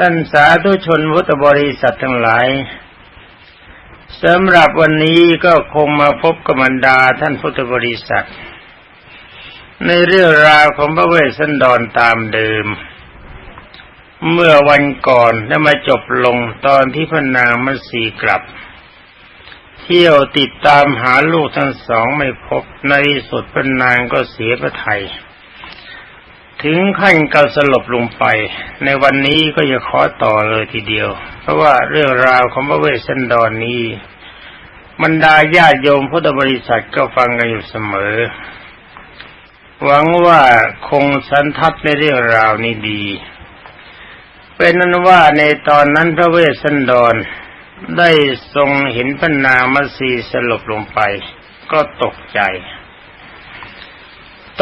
ท่านสาธุชนพุทธบริษัททั้งหลายสำหรับวันนี้ก็คงมาพบกับบรรดาท่านพุทธบริษัท ในเรื่องราวของพระเวสสันดรตามเดิม เมื่อวันก่อนได้มาจบลงตอนที่พระนางมัสีกลับ เที่ยวติดตามหาลูกทั้งสองไม่พบในสุดพระนางก็เสียพระไทย ถึงขั้นกับสลบลงไป ในวันนี้ก็จะขอต่อเลยทีเดียว เพราะว่าเรื่องราวของพระเวสสันดรนนี้บรรดาญาโยมพุทธบริษัทก็ฟังกันอยู่เสมอ หวังว่าคงสันทัดในเรื่องราวนี้ดี เป็นนั้นว่าในตอนนั้นพระเวสสันดรได้ทรงเห็นพระนางมัสีสลบลงไป ก็ตกใจ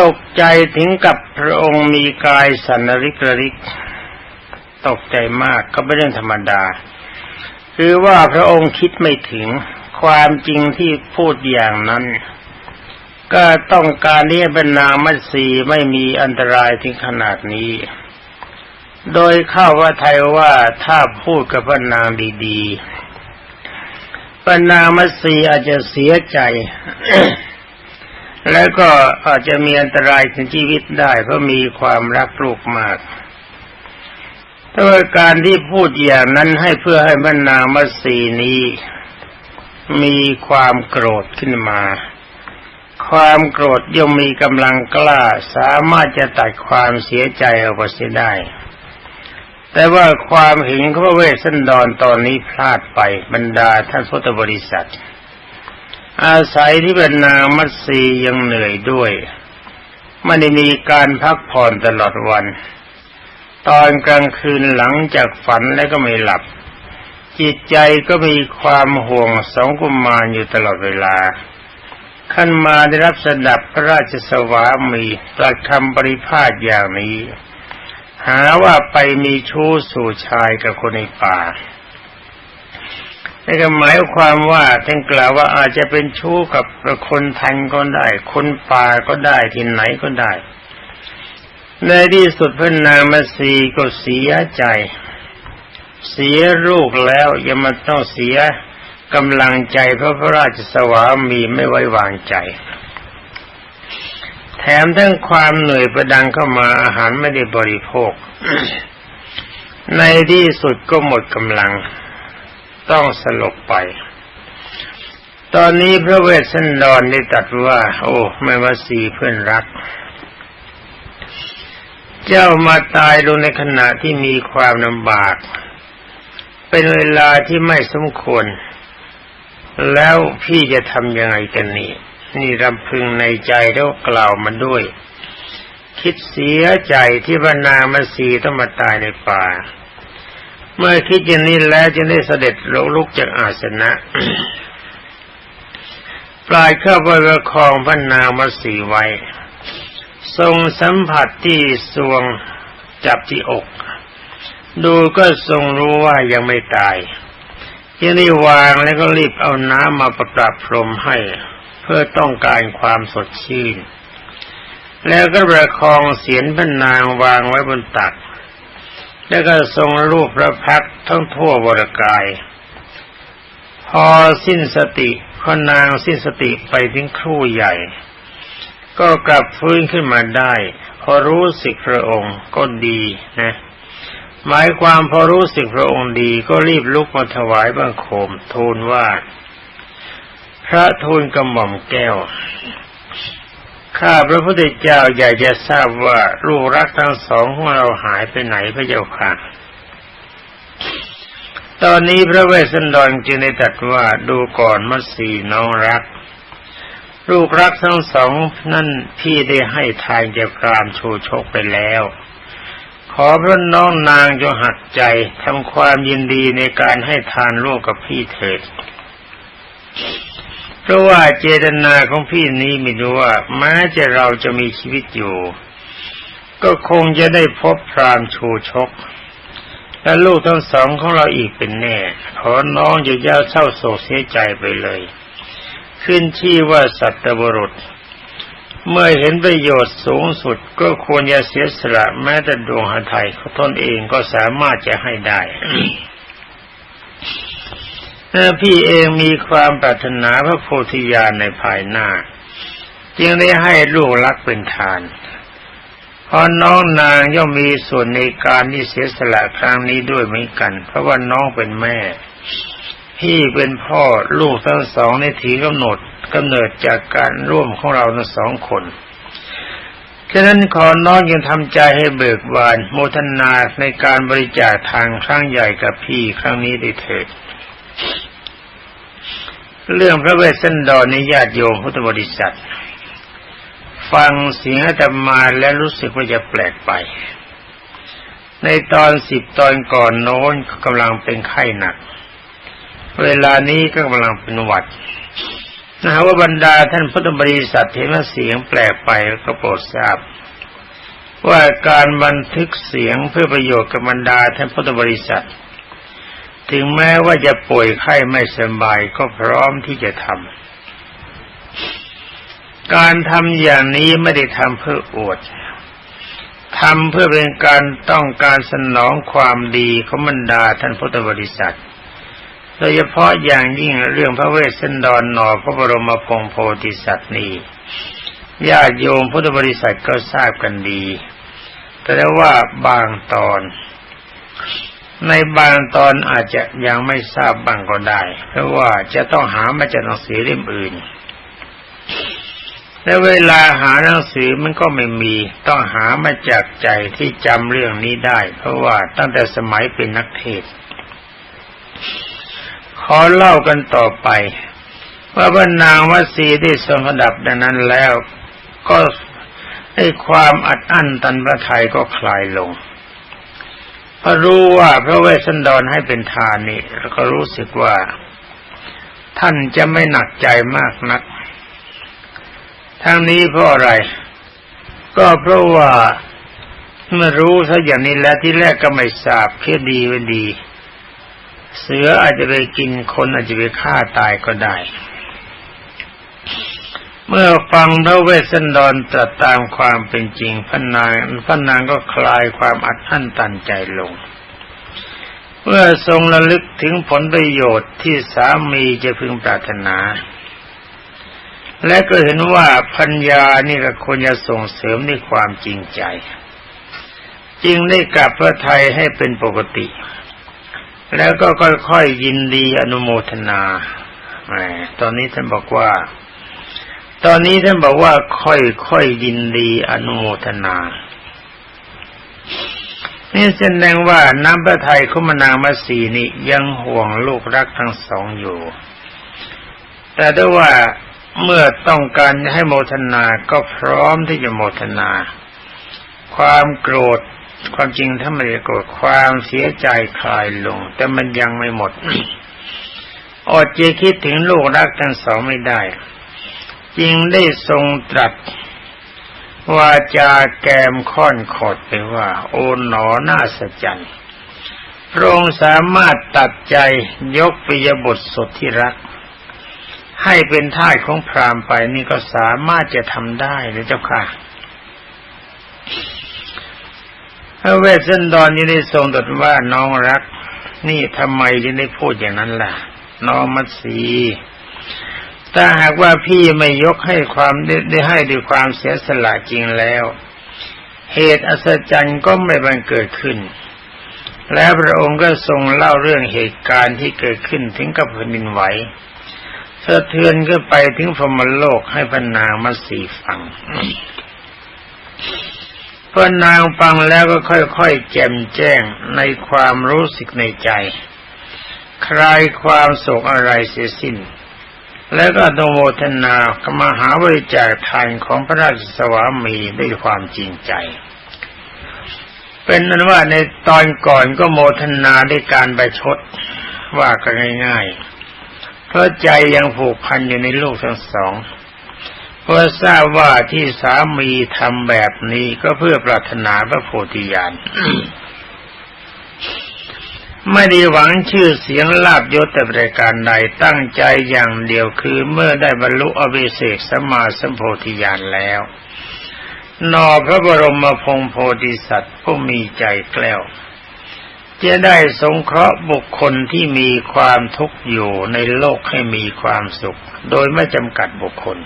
ตกใจถึงกับพระองค์มีกายสันริกริก ตกใจมากก็เป็นเรื่องธรรมดา คือว่าพระองค์คิดไม่ถึงความจริงที่พูดอย่างนั้น ก็ต้องการที่บรรณามัสีไม่มีอันตรายถึงขนาดนี้ โดยเข้าว่าไทยว่าถ้าพูดกับพระนางดีๆบรรณามัสีอาจจะเสียใจ แล้วก็อาจจะมีอันตรายถึงชีวิตได้เพราะมีความรักลูกมากแต่ว่าการที่พูดอย่างนั้นให้เพื่อให้บรรณามัสีนี้ มีความโกรธขึ้นมา ความโกรธย่อมมีกำลังกล้าสามารถจะตัดความเสียใจออกไปเสียได้ แต่ว่าความเห็นของพระเวสสันดรตอนนี้พลาดไปบรรดาท่านพุทธบริษัท อาศัยที่เป็นนางมัตสียังเหนื่อยด้วยไม่ได้มีการพักผ่อนตลอดวัน ตอนกลางคืนหลังจากฝันแล้วก็ไม่หลับ จิตใจก็มีความห่วงสองกุมารอยู่ตลอดเวลา ขั้นมาได้รับสดับพระราชสวามีตรัสคำปริพาทอย่างนี้ หาว่าไปมีชู้สู่ชายกับคนในป่า นี่ก็หมายความว่าท่านกล่าวว่าอาจจะเป็นชู้กับคนทันก็ได้ คนป่าก็ได้ที่ไหนก็ได้ ในที่สุดพระนางมาสีก็เสียใจ เสียลูกแล้วยังมาต้องเสียกำลังใจเพราะพระราชสวามีไม่ไว้วางใจ แถมทั้งความเหนื่อยประดังเข้ามาอาหารไม่ได้บริโภค ในที่สุดก็หมดกำลัง ต้องสลบไป ตอนนี้พระเวสสันดรได้ตัดว่า โอ้ไม่ว่าสีเพื่อนรัก เจ้ามาตายลงในขณะที่มีความลำบาก เป็นเวลาที่ไม่สมควร แล้วพี่จะทำยังไงกันนี่ นี่รำพึงในใจแล้วกล่าวมาด้วย คิดเสียใจที่บรรณามาสีต้องมาตายในป่า เมื่อคิดอย่างนี้แล้วจึงได้เสด็จลุกจากอาสนะปลายเข้าไปประคองพระนางมาสีไว้ ทรงสัมผัสที่สวงจับที่อก ดูก็ทรงรู้ว่ายังไม่ตายยังได้วางแล้วก็รีบเอาน้ำมาประปรับพรมให้ เพื่อต้องการความสดชื่น แล้วก็ประคองเสียนพระนางวางไว้บนตัก แล้วก็ทรงรูปพระพักทั้งทั่วบรกาย พอสิ้นสติพอนางสิ้นสติไปถึงครู่ใหญ่ ก็กลับฟื้นขึ้นมาได้ พอรู้สึกพระองค์ก็ดีนะหมายความพอรู้สึกพระองค์ดีก็รีบลุกมาถวายบังคมทูลว่า พระทูลกระหม่อมแก้ว ข้าพระพุทธเจ้าอยากจะทราบว่าลูกรักทั้งสองของเราหายไปไหนพระเจ้าค่ะ ตอนนี้พระเวสสันดรจึงได้ตรัสว่าดูก่อนมัสีน้องรัก ลูกรักทั้งสองนั่นพี่ได้ให้ทานแก่กรามโชชกไปแล้ว ขอพระน้องนางจงหักใจทำความยินดีในการให้ทานร่วมกับพี่เถิด เพราะว่าเจตนาของพี่นี้มีดูว่าแม้จะเราจะมีชีวิตอยู่ ก็คงจะได้พบพรามชูชก และลูกทั้งสองของเราอีกเป็นแน่ ขอน้องอย่าย่าเศร้าโศกเสียใจไปเลย ขึ้นชื่อว่าสัตบุรุษ เมื่อเห็นประโยชน์สูงสุดก็ควรจะเสียสละแม้แต่ดวงหทัยของตนเองก็สามารถจะให้ได้ พี่เองมีความปรารถนาพระโพธิญาณในภายหน้า จึงได้ให้ลูกรักเป็นทานเพราะน้องนางย่อมมีส่วนในการที่เสียสละครั้งนี้ด้วยเหมือนกัน เพราะว่าน้องเป็นแม่ พี่เป็นพ่อลูกทั้งสองในถีกำหนดกำเนิดจากการร่วมของเราทั้งสองคนฉะนั้นขอน้องยังทำใจให้เบิกบานโมทนาในการบริจาคทางครั้งใหญ่กับพี่ครั้งนี้ได้เถิด เรื่องพระเวสสันดรในญาติโยมพุทธบริษัท ฟังเสียงอาตมาและรู้สึกว่าจะแปลกไป ในตอนสิบตอนก่อนโน้นกำลังเป็นไข้หนัก เวลานี้ก็กำลังเป็นหวัดนะฮะว่าบรรดาท่านพุทธบริษัทเห็นว่าเสียงแปลกไปก็โปรดทราบ ว่าการบันทึกเสียงเพื่อประโยชน์กับบรรดาท่านพุทธบริษัท ถึงแม้ว่าจะป่วยไข้ไม่สบายก็พร้อมที่จะทำการทำอย่างนี้ไม่ได้ทำเพื่ออวดทำเพื่อเป็นการต้องการสนองความดีของบรรดาท่านพุทธบริษัท โดยเฉพาะอย่างยิ่งเรื่องพระเวสสันดรหนอพระบรมพงโพธิสัตว์นี้ญาติโยมพุทธบริษัทก็ทราบกันดี แต่ว่าบางตอน ในบางตอนอาจจะยังไม่ทราบบ้างก็ได้ เพราะว่าจะต้องหามาจากหนังสือเล่มอื่นและเวลาหาหนังสือมันก็ไม่มี ต้องหามาจากใจที่จำเรื่องนี้ได้ เพราะว่าตั้งแต่สมัยเป็นนักเทศ ขอเล่ากันต่อไป ว่าบรรนางวัสีที่ทรงระดับดังนั้นแล้ว ก็ให้ความอัดอั้นตันพระทัยก็คลายลง พอรู้ว่าพระเวสสันดรให้เป็นทานนี่แล้วก็รู้สึกว่า ท่านจะไม่หนักใจมากนัก ทั้งนี้เพราะอะไร ก็เพราะว่าเมื่อรู้ซะอย่างนี้แล้วที่แรกก็ไม่ทราบแค่ดีเป็นดี เสืออาจจะไปกินคนอาจจะไปฆ่าตายก็ได้ เมื่อฟังพระเวสสันดรตรัสตามความเป็นจริงพนางพนางก็คลายความอัดอั้นตันใจลง เมื่อทรงระลึกถึงผลประโยชน์ที่สามีจะพึงปรารถนา และก็เห็นว่าพัญญานี่ก็ควรจะส่งเสริมในความจริงใจจึงได้กลับพระไทยให้เป็นปกติ แล้วก็ค่อยๆยินดีอนุโมทนาตอนนี้ท่านบอกว่า ตอนนี้ท่านบอกว่าค่อยๆยินดีอนุโมทนา นี่แสดงว่าน้ำพระทัยคุมนางมาสีนี่ยังห่วงลูกรักทั้งสองอยู่ แต่ด้วยว่าเมื่อต้องการให้โมทนาก็พร้อมที่จะโมทนา ความโกรธความจริงถ้าไม่ได้โกรธความเสียใจคลายลง แต่มันยังไม่หมดอดจะคิดถึงลูกรักทั้งสองไม่ได้ จึงได้ทรงตรัสวาจาแกมค่อนขอดไปว่า โอ๋หนอหน้าสจันพระองค์สามารถตัดใจยกปิยบทสดที่รัก ให้เป็นท่าของพรามไปนี่ก็สามารถจะทำได้นะเจ้าค่ะพระเวสสันดรยังได้ทรงตรัสว่าน้องรัก นี่ทำไมยังได้พูดอย่างนั้นล่ะ น้องมัตสี ถ้าหากว่าพี่ไม่ยกให้ความได้ให้ด้วยความเสียสละจริงแล้ว เหตุอัศจรรย์ก็ไม่บังเกิดขึ้น แล้วพระองค์ก็ทรงเล่าเรื่องเหตุการณ์ที่เกิดขึ้นถึงกับแผ่นดินไหวสะเทือนขึ้นไปถึงพรมโลกให้พนางมัตสีฟังพนางฟังแล้วก็ค่อยๆแจ่มแจ้งในความรู้สึกในใจ คลายความโศกอะไรเสียสิ้น แล้วก็ดโมทนากมหาบริจาคทานของพระราชสวามีด้วยความจริงใจ เป็นนั้นว่าในตอนก่อนก็โมทนาด้วยการไปชดว่ากันง่ายๆ เพราะใจยังผูกพันอยู่ในลูกทั้งสอง เพราะทราบว่าที่สามีทำแบบนี้ก็เพื่อปรารถนาพระโพธิญาณ ไม่ได้หวังชื่อเสียงลาบยศแต่ประการใดตั้งใจอย่างเดียวคือเมื่อได้บรรลุอภิเศกสมาสัมโพธิญาณแล้ว นอพระบรมพงศ์โพธิสัตว์ผู้มีใจแกล้ว จะได้สงเคราะห์บุคคลที่มีความทุกข์อยู่ในโลกให้มีความสุข โดยไม่จำกัดบุคคล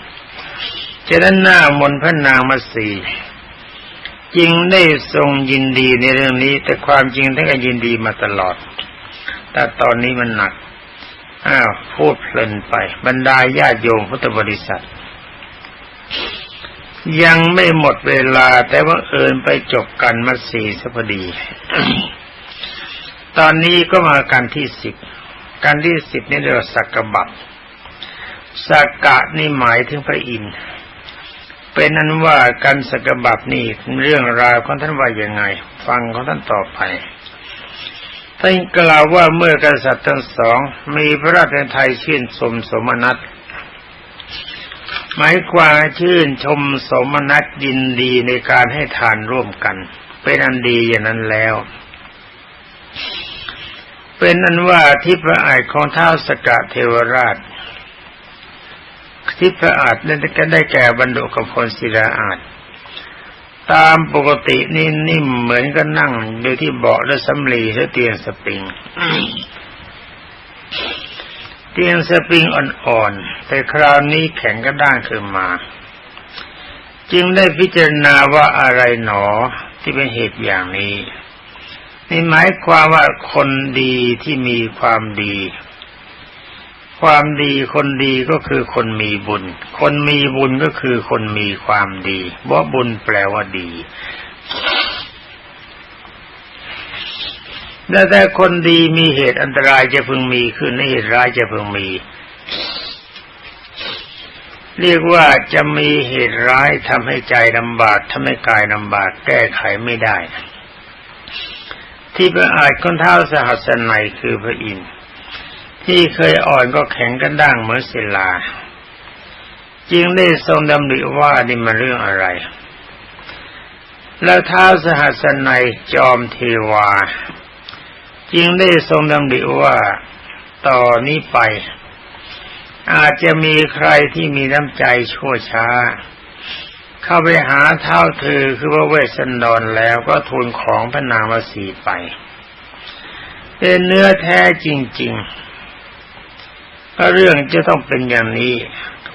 จะนั้นหน้ามนพระนางมาสี จึงได้ทรงยินดีในเรื่องนี้ แต่ความจริงท่านก็ยินดีมาตลอด แต่ตอนนี้มันหนัก อ้าวพูดเพลินไป บรรดาญาโยมพุทธบริษัท ยังไม่หมดเวลา แต่ว่าเอินไปจบกันมาสี่สพดี ตอนนี้ก็มากันที่สิบกันที่สิบนี่เรียกว่าสักกะบับสักกะนี่หมายถึงพระอินทร์ เป็นนั้นว่าการสกบับนี่เรื่องราวของท่านว่ายังไง ฟังของท่านต่อไปท่านกล่าวว่าเมื่อกษัตริย์ทั้งสองมีพระราชทายชื่นชมสมนัตหมายความชื่นชมสมนัตยินดีในการให้ทานร่วมกัน เป็นอันดีอย่างนั้นแล้ว เป็นอันว่าที่พระอายของเท้าสกะเทวราช ทิพระอาจนั่นก็ได้แก่บรรดุกับพลศิลาอาจ ตามปกตินี่นิ่มเหมือนก็นั่งอยู่ที่เบาะและสำลีหรือเตียงสปริง เตียงสปริงอ่อนๆ แต่คราวนี้แข็งกระด้างขึ้นมา จึงได้พิจารณาว่าอะไรหนอที่เป็นเหตุอย่างนี้นี่หมายความว่าคนดีที่มีความดี ความดีคนดีก็คือคนมีบุญ คนมีบุญก็คือคนมีความดีว่าบุญแปลว่าดีแต่แต่คนดีมีเหตุอันตรายจะพึงมีขึ้นในเหตุร้ายจะพึงมี เรียกว่าจะมีเหตุร้ายทำให้ใจลำบากทำให้กายลำบากแก้ไขไม่ได้ ที่พระอาจคนเท้าสหัสนัยคือพระอินทร์ ที่เคยอ่อนก็แข็งกระด้างเหมือนศิลาจึงได้ทรงดำริว่านี่มันเรื่องอะไร แล้วท้าสหัสนัยจอมเทวา จึงได้ทรงดำริว่าต่อนี้ไป อาจจะมีใครที่มีน้ำใจชั่วช้า เข้าไปหาเท้าเธอคือว่าเวสสันดรแล้วก็ทูลของพระนางวสีไป เป็นเนื้อแท้จริง ๆ ถ้าเรื่องจะต้องเป็นอย่างนี้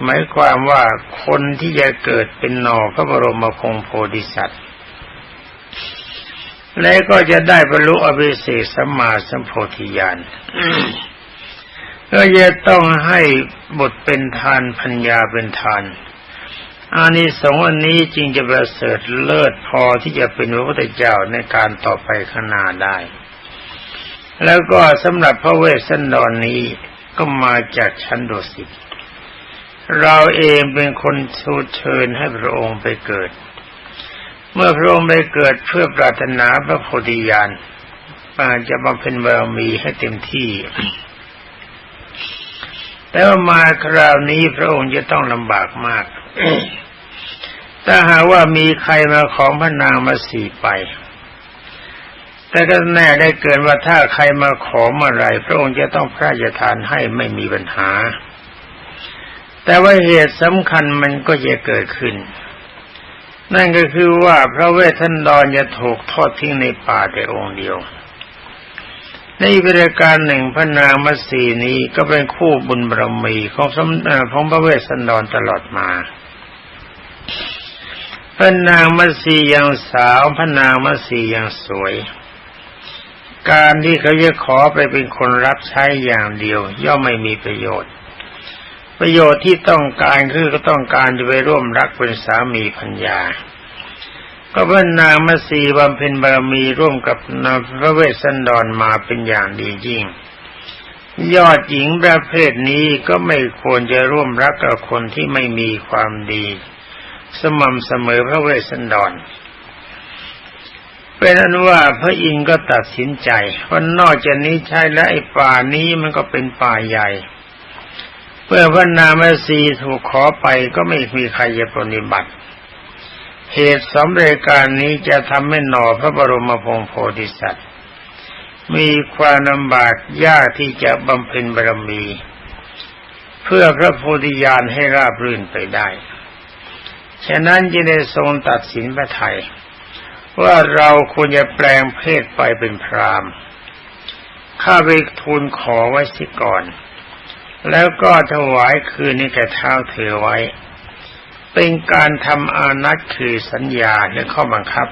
หมายความว่าคนที่จะเกิดเป็นนอพระบรมคงโพธิสัตว์ และก็จะได้บรรลุอภิเศษสัมมาสัมโพธิญาณก็จะต้องให้บทเป็นทานพัญญาเป็นทานอานิสงส์อันนี้จริงจะประเสริฐเลิศพอที่จะเป็นพระพุทธเจ้าในการต่อไปข้างหน้าได้ แล้วก็สำหรับพระเวสสันดรนนี้ ก็มาจากชั้นดุสิตเราเองเป็นคนชูเชิญให้พระองค์ไปเกิด เมื่อพระองค์ไปเกิดเพื่อปรารถนาพระโพธิญาณมาจะบำเพ็ญบารมีให้เต็มที่ แต่ว่ามาคราวนี้พระองค์จะต้องลำบากมาก ถ้าหากว่ามีใครมาของพระนางมาสีไป แต่ก็แน่ได้เกินว่าถ้าใครมาขอเมื่อไรพระองค์จะต้องพระราชทานให้ไม่มีปัญหา แต่ว่าเหตุสำคัญมันก็จะเกิดขึ้น นั่นก็คือว่าพระเวททันดรจะถูกทอดทิ้งในป่าแต่องค์เดียว ในบริการหนึ่งพระนางมัสีนี้ก็เป็นคู่บุญบารมีของสมของพระเวสสันดรตลอดมาพระนางมัสียังสาวพระนางมัสียังสวย การที่เขาจะขอไปเป็นคนรับใช้อย่างเดียว ย่อมไม่มีประโยชน์ ประโยชน์ที่ต้องการคือก็ต้องการจะไปร่วมรักเป็นสามีพัญญา ก็เพื่อนนางมาสีบำเพ็ญบารมีร่วมกับนาพระเวสสันดรมาเป็นอย่างดียิ่ง ยอดหญิงประเภทนี้ก็ไม่ควรจะร่วมรักกับคนที่ไม่มีความดี สม่ำเสมอพระเวสสันดร เป็นอนุว่าพระอินทร์ก็ตัดสินใจว่านอกจากนี้ใช่และไอ้ป่านี้มันก็เป็นป่าใหญ่เพื่อพระนามสีถูกขอไปก็ไม่มีใครจะปฏิบัติ เหตุสำเร็จการนี้จะทำให้หนอพระบรมพงโพธิสัตว์ มีความลำบากยากที่จะบำเพ็ญบารมี เพื่อพระโพธิญาณให้ราบรื่นไปได้ ฉะนั้นจึงได้ทรงตัดสินพระไทย ว่าเราควรจะแปลงเพศไปเป็นพรามข้าไปทูลขอไว้สิก่อน แล้วก็ถวายคืนนี้แก่เท้าเธอไว้ เป็นการทำอานัตคือสัญญาและข้อบังคับ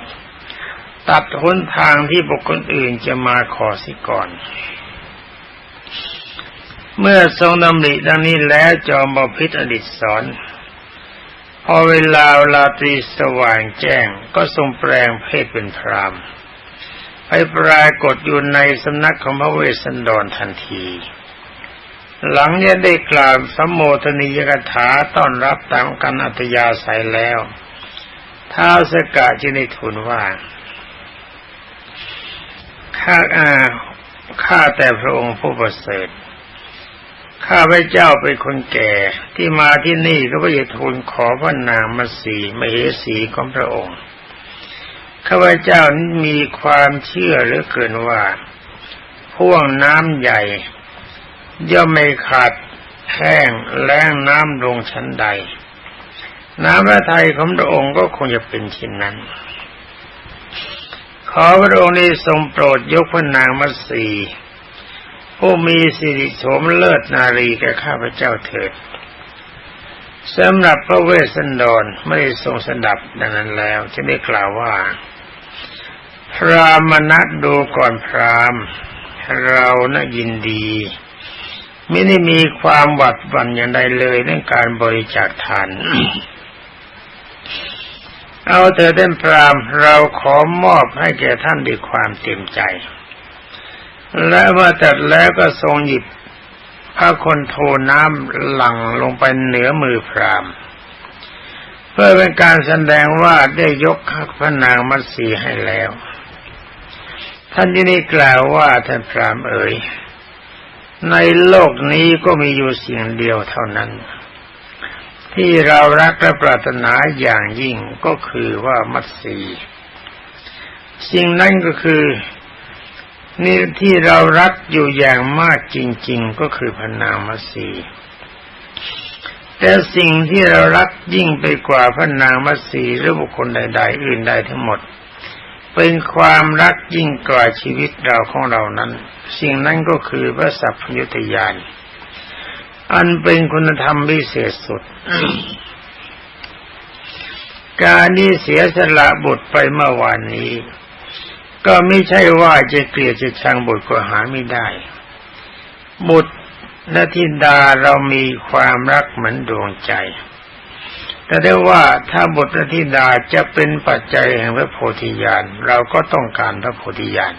ตัดหนทางที่บุคคลอื่นจะมาขอสิก่อน เมื่อทรงดำริดังนี้แล้วจอมบพิษอดิศส อนพอเวลาลาตรีสว่างแจ้งก็ทรงแปลงเพศเป็นพรามไปปรากฏอยู่ในสำนักของพระเวสสันดรทันที หลังจากได้กล่าวสมโมทนียกถาต้อนรับตามกันอัตยาศัยแล้วท้าวสกะจึงได้ทูลว่าข้าอาข้าแต่พระองค์ผู้ประเสริฐ ข้าพระเจ้าเป็นคนแก่ที่มาที่นี่ก็เพื่อจะทูลขอพระนางมาสีมเหสีของพระองค์ข้าพเจ้านี้มีความเชื่อเหลือเกินว่าพ่วงน้ำใหญ่ ย่อมไม่ขาดแห้งแล้งน้ำลงชั้นใด น้ำพระทัยของพระองค์ก็คงจะเป็นเช่นนั้น ขอพระองค์นี้ทรงโปรดยกพระนางมัตสี ผู้มีสิริโฉมเลิศนารีแก่ข้าพเจ้าเถิดสำหรับพระเวสสันดรไม่ได้ทรงสดับดังนั้นแล้วจะได้กล่าวว่า พรามณะดูก่อนพรามเรานะยินดี ไม่ได้มีความหวัดหวั่นอย่างใดเลยในการบริจาคทานเอาเธอเต้นพรามเราขอมอบให้แก่ท่านด้วยความเต็มใจ และว่าแต่แล้วก็ทรงหยิบพระคนโทน้ำหลั่งลงไปเหนือมือพรามเพื่อเป็นการแสดงว่าได้ยกพระนางมัตสีให้แล้ว ท่านที่นี่กล่าวว่าท่านพรามเอ๋ยในโลกนี้ก็มีอยู่สิ่งเดียวเท่านั้น ที่เรารักและปรารถนาอย่างยิ่งก็คือว่ามัตสีสิ่งนั้นก็คือ นี่ที่เรารักอยู่อย่างมากจริง ๆ ก็คือพนางมัสีแต่สิ่งที่เรารักยิ่งไปกว่าพระนางมัสีหรือบุคคลใด ๆ อื่นใดทั้งหมด เป็นความรักยิ่งกว่าชีวิตเราของเรานั้น สิ่งนั้นก็คือพระสัพพยุตยาน อันเป็นคุณธรรมพิเศษสุด การนี้เสียสละบุตรไปเมื่อวานนี้ ก็ไม่ใช่ว่าจะเกลียดจะชังบุตรก็หาไม่ได้ บุตรและทินดาเรามีความรักเหมือนดวงใจ แต่ได้ว่าถ้าบุตรและธิดาจะเป็นปัจจัยแห่งพระโพธิญาณเราก็ต้องการพระโพธิญาณ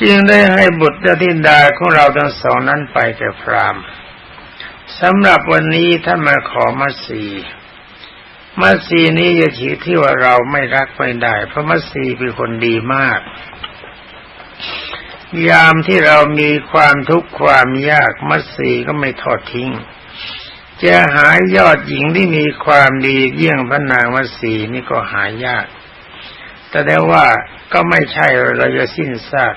จึงได้ให้บุตรและธิดาของเราทั้งสองนั้นไปแก่พรามสำหรับวันนี้ท่านมาขอมาสี มาสีนี้จะถือที่ว่าเราไม่รักไม่ได้ เพราะมาสีเป็นคนดีมาก ยามที่เรามีความทุกข์ความยากมัตสีก็ไม่ทอดทิ้ง จะหายอดหญิงที่มีความดีเยี่ยงพระนางมัตสีนี่ก็หายาก แต่ได้ว่าก็ไม่ใช่เราจะสิ้นซาก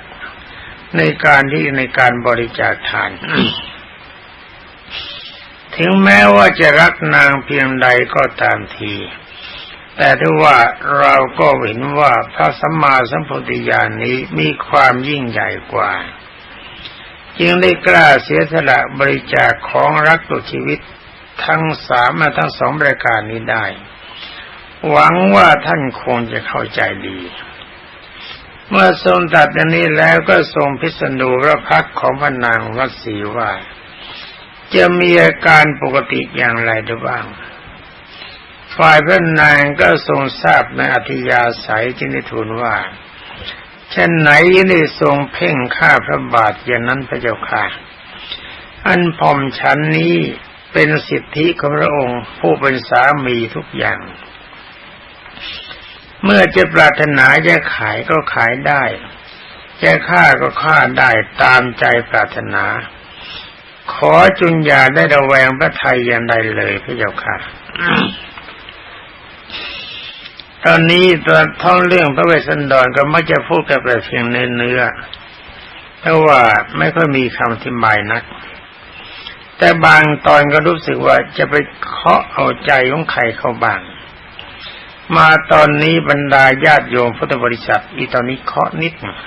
ในการที่ในการบริจาคทาน ถึงแม้ว่าจะรักนางเพียงใดก็ตามที แต่ถ้าว่าเราก็เห็นว่าพระสัมมาสัมพุทธญาณนี้มีความยิ่งใหญ่กว่า จึงได้กล้าเสียสละบริจาคของรักตัวชีวิตทั้งสามมาทั้งสองรายการนี้ได้ หวังว่าท่านคงจะเข้าใจดี เมื่อทรงตัดอันนี้แล้วก็ทรงพิสนูพระพักของพระนางวัดศรีว่า จะมีอาการปกติอย่างไรได้บ้าง ฝ่ายพระนางก็ทรงทราบในอธิยาศัยจึงได้ทูลว่าเช่นไหนได้ทรงเพ่งข้าพระบาทอย่างนั้นพระเจ้าค่ะ อันพอมฉันนี้เป็นสิทธิของพระองค์ผู้เป็นสามีทุกอย่าง เมื่อจะปรารถนาจะขายก็ขายได้ จะฆ่าก็ฆ่าได้ตามใจปรารถนา ขอจุนยาได้ระแวงพระไทยอย่างใดเลยพระเจ้าค่ะ ตอนนี้ตอนท่องเรื่องพระเวสสันดรก็มักจะพูดกับแต่เพียงเนื้อเนื้อเพราะว่าไม่ค่อยมีคำอธิบายนัก แต่บางตอนก็รู้สึกว่าจะไปเคาะเอาใจของใครเข้าบ้าง มาตอนนี้บรรดาญาติโยมพุทธบริษัทอีตอนนี้เคาะนิดหนึ่ง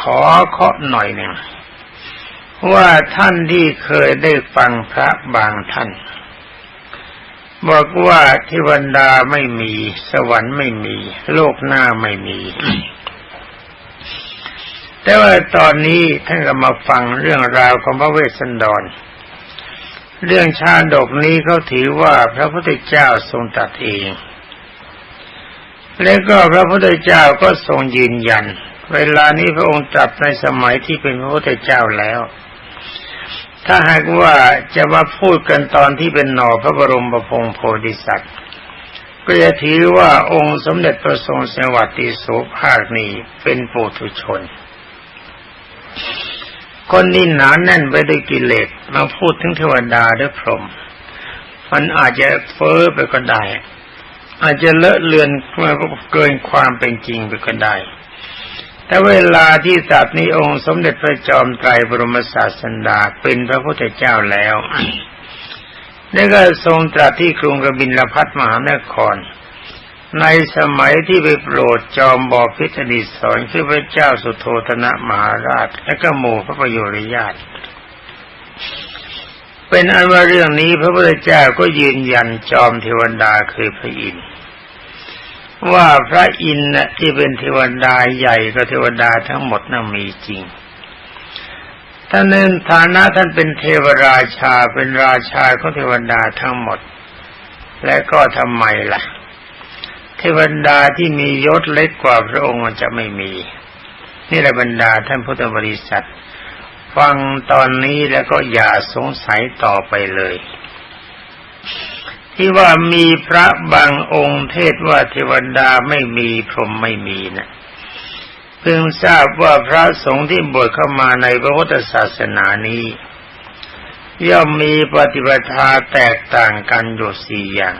ขอเคาะหน่อยหนึ่ง ว่าท่านที่เคยได้ฟังพระบางท่าน บอกว่าเทวดาไม่มี สวรรค์ไม่มี โลกหน้าไม่มี แต่ว่าตอนนี้ท่านก็มาฟังเรื่องราวของพระเวสสันดร เรื่องชาดกนี้เขาถือว่าพระพุทธเจ้าทรงตรัสเอง และก็พระพุทธเจ้าก็ทรงยืนยัน เวลานี้พระองค์ตรัสในสมัยที่เป็นพระพุทธเจ้าแล้ว ถ้าหากว่าจะมาพูดกันตอนที่เป็นหน่อพระบรมประพงศโพธิสัตว์ ก็จะถือว่าองค์สมเด็จพระทรงสวัสดิโสภาคนี้เป็นปุถุชน คนนี้หนาแน่นไปด้วยกิเลสมาพูดถึงเทวดาหรือพรหมมันอาจจะเฟ้อไปก็ได้ อาจจะเลอะเลือนเกินความเป็นจริงไปก็ได้ แต่เวลาที่สัตว์นี้องค์สมเด็จพระจอมไตรบรมศาสดาเป็นพระพุทธเจ้าแล้วนี่ก็ทรงตรัสที่กรุงกบินลพัทมหานคร ในสมัยที่ไปโปรดจอมบอพิธดิสอนคือพระเจ้าสุโธธนะมหาราช และก็หมู่พระประโยชน์ญาติเป็นอันว่าเรื่องนี้พระพุทธเจ้าก็ยืนยันจอมเทวดาคือพระอินทร์ ว่าพระอินทร์ที่เป็นเทวดาใหญ่ก็เทวดาทั้งหมดน่ะมีจริงท่านในฐานะท่านเป็นเทวราชาเป็นราชาของเทวดาทั้งหมด และก็ทำไมล่ะ เทวดาที่มียศเล็กกว่าพระองค์จะไม่มี นี่แหละบรรดาท่านพุทธบริษัท ฟังตอนนี้แล้วก็อย่าสงสัยต่อไปเลย ที่ว่ามีพระบางองค์เทศว่าเทวดาไม่มีพรหมไม่มีนะเพิ่งทราบว่าพระสงฆ์ที่บวชเข้ามาในพระพุทธศาสนานี้ ย่อมมีปฏิปทาแตกต่างกันอยู่สี่อย่าง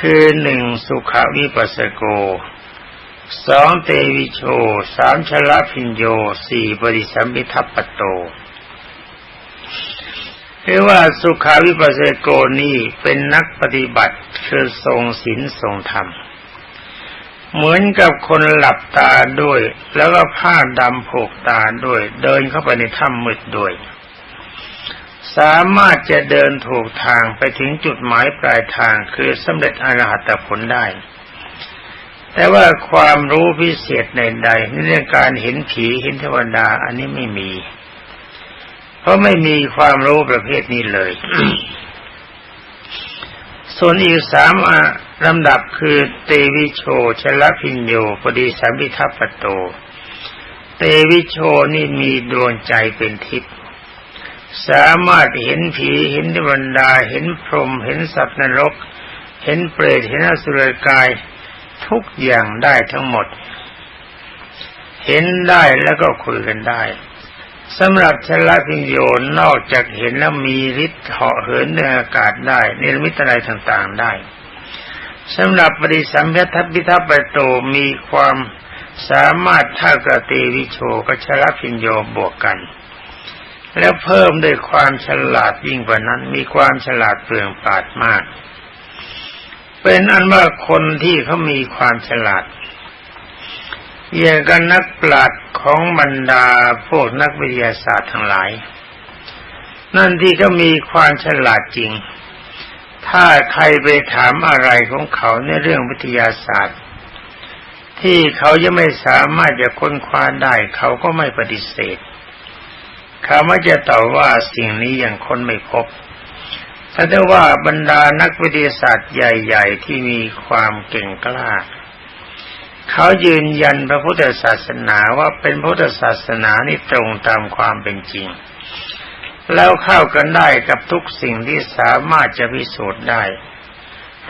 คือหนึ่งสุขวิปัสสโกสองเตวิโชสามชลพิญโยสี่ปริสัมพิทัปปโต เรียกว่าสุขาวิปัสสโกนี่เป็นนักปฏิบัติคือทรงศีลทรงธรรม เหมือนกับคนหลับตาด้วย แล้วก็ผ้าดำผูกตาด้วย เดินเข้าไปในถ้ำมืดด้วย สามารถจะเดินถูกทางไปถึงจุดหมายปลายทางคือสำเร็จอรหัตผลได้ แต่ว่าความรู้พิเศษใดๆในเรื่องการเห็นผีเห็นเทวดาอันนี้ไม่มี ราะไม่มีความรู้ประเภทนี้เลย ส่วนอีกสามลำดับคือเตวิโชชลพิญโยปดีสัมพิทัปปโต เตวิโชนี่มีดวงใจเป็นทิพย์สามารถเห็นผีเห็นเทวดาเห็นพรหมเห็นสัตว์นรก เห็นเปรตเห็นอสุรกายทุกอย่างได้ทั้งหมด เห็นได้แล้วก็คุยกันได้ สำหรับชลพิญโยนอกจากเห็นแล้วมีฤทธิ์เหาะเหินในอากาศได้เนรมิตอะไรต่างๆได้สำหรับปริสัมเพทัพพิทัปปโตมีความสามารถท่ากับเตวิโชกับชลพิญโยบวกกัน แล้วเพิ่มด้วยความฉลาดยิ่งกว่านั้น มีความฉลาดเปลืองปาดมาก เป็นอันว่าคนที่เขามีความฉลาด อย่างกันนักปราชญ์ของบรรดาพวกนักวิทยาศาสตร์ทั้งหลาย นั่นที่ก็มีความฉลาดจริง ถ้าใครไปถามอะไรของเขาในเรื่องวิทยาศาสตร์ ที่เขายังไม่สามารถจะค้นคว้าได้เขาก็ไม่ปฏิเสธเขาไม่จะตอบว่าสิ่งนี้ยังค้นไม่พบแต่ว่าบรรดานักวิทยาศาสตร์ใหญ่ ๆ ที่มีความเก่งกล้า เขายืนยันพระพุทธศาสนาว่าเป็นพุทธศาสนานี่ตรงตามความเป็นจริง แล้วเข้ากันได้กับทุกสิ่งที่สามารถจะพิสูจน์ได้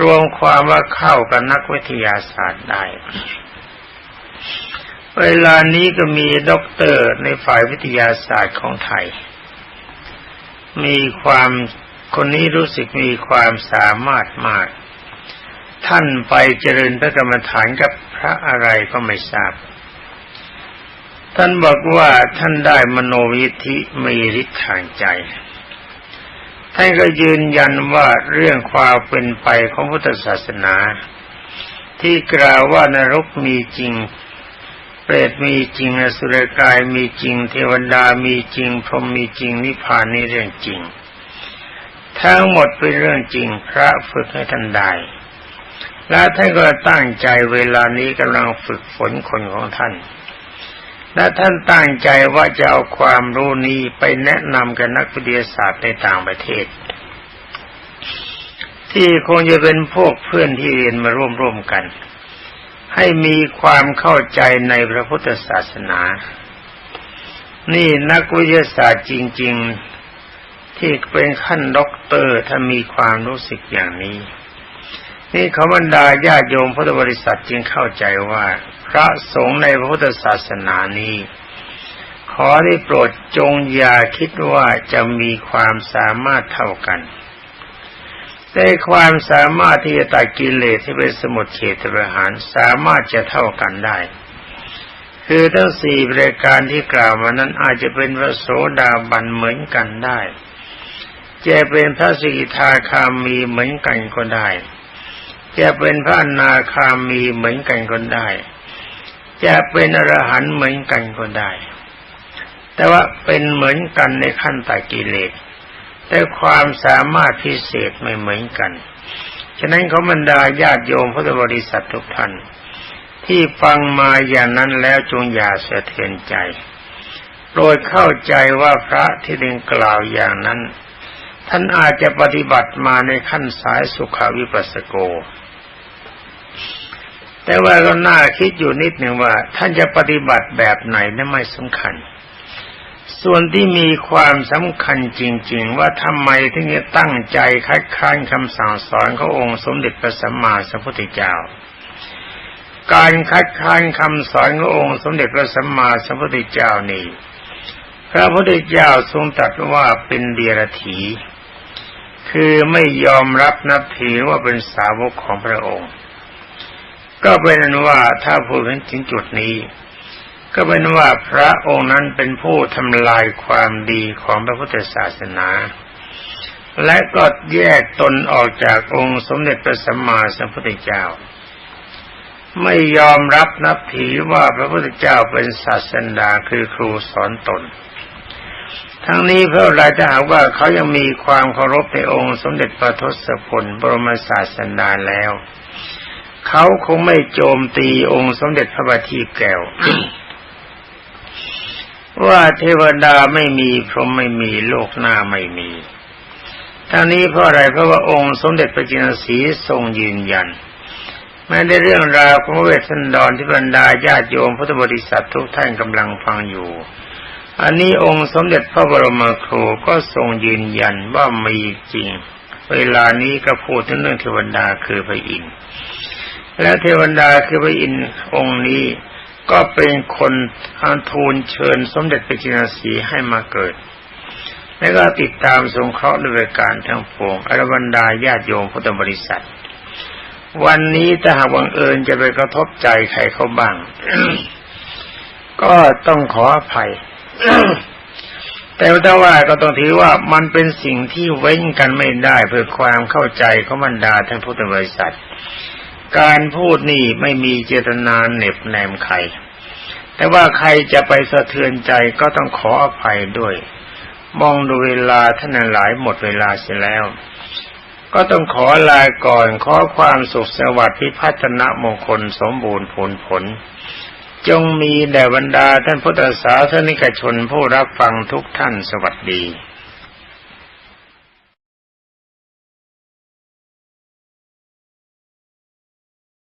รวมความว่าเข้ากับนักวิทยาศาสตร์ได้ เวลานี้ก็มีด็อกเตอร์ในฝ่ายวิทยาศาสตร์ของไทย มีความคนนี้รู้สึกมีความสามารถมาก ท่านไปเจริญพระกรรมฐานกับ พระอะไรก็ไม่ทราบ ท่านบอกว่าท่านได้มโนวิธิมีฤทธิ์ทางใจ ท่านก็ยืนยันว่าเรื่องความเป็นไปของพุทธศาสนา ที่กล่าวว่านรกมีจริงเปรตมีจริงอสุรกายมีจริง เทวดามีจริง พรหมมีจริงนิพพานนี่เรื่องจริง ทั้งหมดเป็นเรื่องจริงพระฝึกให้ท่านได้ และท่านก็ตั้งใจเวลานี้กำลังฝึกฝนคนของท่าน และท่านตั้งใจว่าจะเอาความรู้นี้ไปแนะนำกับนักวิทยาศาสตร์ในต่างประเทศ ที่คงจะเป็นพวกเพื่อนที่เรียนมาร่วมร่วมกัน ให้มีความเข้าใจในพระพุทธศาสนา นี่นักวิทยาศาสตร์จริง ๆ ที่เป็นขั้นด็อกเตอร์ถ้ามีความรู้สึกอย่างนี้ นี่ขาบรรดาญาโยมพุทธบริษัทจึงเข้าใจว่า พระสงฆ์ในพระพุทธศาสนานี้ ขอได้โปรดจงอย่าคิดว่าจะมีความสามารถเท่ากันแต่ความสามารถที่จะตัดกิเลสที่เป็นสมุทเฉทประหารสามารถจะเท่ากันได้ คือทั้งสี่บริการที่กล่าวมานั้นอาจจะเป็นพระโสดาบันเหมือนกันได้ จะเป็นพระสกิทาคามีเหมือนกันก็ได้ จะเป็นพระนาคามีเหมือนกันก็ได้ จะเป็นอรหันต์เหมือนกันก็ได้ แต่ว่าเป็นเหมือนกันในขั้นตัดกิเลส แต่ความสามารถพิเศษไม่เหมือนกัน ฉะนั้นเขาบรรดาญาติโยมพุทธบริษัททุกท่าน ที่ฟังมาอย่างนั้นแล้วจงอย่าเสะเทือนใจโปรดเข้าใจว่าพระที่ได้กล่าวอย่างนั้นท่านอาจจะปฏิบัติมาในขั้นสายสุขาวิปัสสโก แต่ว่าก็น่าคิดอยู่นิดหนึ่งว่า ท่านจะปฏิบัติแบบไหนนั้นไม่สำคัญ ส่วนที่มีความสำคัญจริง ๆ ว่าทำไมถึงจะตั้งใจคัดค้านคำสั่งสอนขององค์สมเด็จพระสัมมาสัมพุทธเจ้า การคัดค้านคำสอนขององค์สมเด็จพระสัมมาสัมพุทธเจ้านี่ พระพุทธเจ้าทรงตรัสว่าเป็นเดียรถีคือไม่ยอมรับนับถือว่าเป็นสาวกของพระองค์ ก็เป็นนว่าถ้าพูดถึงจุดนี้ ก็เป็นว่าพระองค์นั้นเป็นผู้ทำลายความดีของพระพุทธศาสนา และก็แยกตนออกจากองค์สมเด็จพระสัมมาสัมพุทธเจ้า ไม่ยอมรับนับถือว่าพระพุทธเจ้าเป็นศาสดาคือครูสอนตนทั้งนี้เพราะอะไรจะหาว่าเขายังมีความเคารพในองค์สมเด็จพระทศพลบรมศาสดาแล้ว เขาคงไม่โจมตีองค์สมเด็จพระบัณฑิตแก้วว่าเทวดาไม่มีพรหมไม่มีโลกหน้าไม่มีทั้งนี้เพราะอะไรเพราะว่าองค์สมเด็จพระจินสีทรงยืนยันแม้ในเรื่องราวของเวทสันดรที่บรรดาญาติโยมพุทธบริษัททุกท่านกำลังฟังอยู่ อันนี้องค์สมเด็จพระบรมครูก็ทรงยืนยันว่ามีจริง เวลานี้ก็พูดถึงเรื่องเทวดาคือพระอินทร์ และเทวดาคือพระอินทร์องค์นี้ก็เป็นคนอันทูลเชิญสมเด็จพระจินสีให้มาเกิด แล้วก็ติดตามสงเคราะห์ด้วยการทั้งปวงอรบรรดาญาติโยมพุทธบริษัท วันนี้ถ้าหากวังเอิญจะไปกระทบใจใครเขาบ้าง ก็ต้องขออภัย แต่ถ้าว่าก็ต้องถือว่ามันเป็นสิ่งที่เว้นกันไม่ได้เพื่อความเข้าใจของบรรดาท่านพุทธบริษัท การพูดนี่ไม่มีเจตนาเหน็บแนมใคร แต่ว่าใครจะไปสะเทือนใจก็ต้องขออภัยด้วย มองดูเวลาท่านหลายหมดเวลาเสียแล้ว ก็ต้องขอลาก่อนขอความสุขสวัสดิ์พิพัฒนมงคลสมบูรณ์ผลผล จงมีแด่บรรดาท่านพุทธศาสนิกชนผู้รับฟังทุกท่านสวัสดี